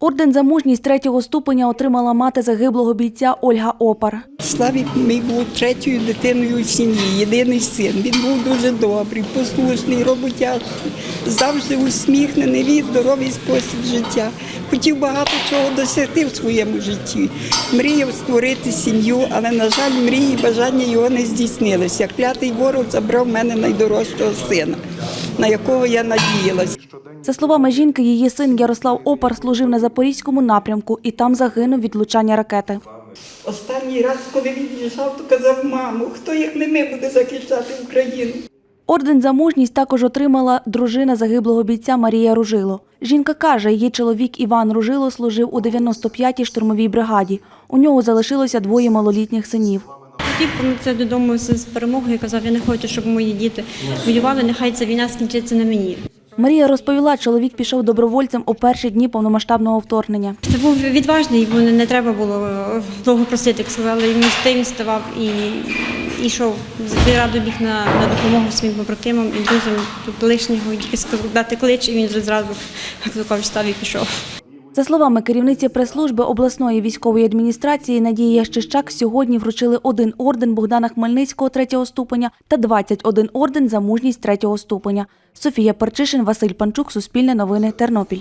Орден за мужність третього ступеня отримала мати загиблого бійця Ольга Опар. Славік мій був третьою дитиною в сім'ї, єдиний син. Він був дуже добрий, послушний, роботящий, завжди усміхнений, вів здоровий спосіб життя. Хотів багато чого досягти в своєму житті. Мріяв створити сім'ю, але, на жаль, мрії і бажання його не здійснилися. Клятий ворог забрав в мене найдорожчого сина, на якого я надіялась. За словами жінки, її син Ярослав Опар служив на Запорізькому напрямку і там загинув від влучання ракети. Останній раз, коли від'їжджав, то казав, мамо, хто як не ми буде захищати Україну. Орден за мужність також отримала дружина загиблого бійця Марія Ружило. Жінка каже, її чоловік Іван Ружило служив у 95-й штурмовій бригаді. У нього залишилося двоє малолітніх синів. Хотів повернутися додому з з перемогою і казав, я не хочу, щоб мої діти воювали, нехай ця війна скінчиться на мені. Марія розповіла, чоловік пішов добровольцем у перші дні повномасштабного вторгнення. Це був відважний, йому не треба було довго просити, як сказали, йому він ставав і, і йшов. Зрадо біг на, на допомогу своїм побратимам і друзям. Тут лишнього дати клич, і він зразу, став і пішов. За словами керівниці прес-служби обласної військової адміністрації Надії Ящищак, сьогодні вручили один орден Богдана Хмельницького третього ступеня та 21 орден за мужність третього ступеня. Софія Перчишин, Василь Панчук, Суспільне новини, Тернопіль.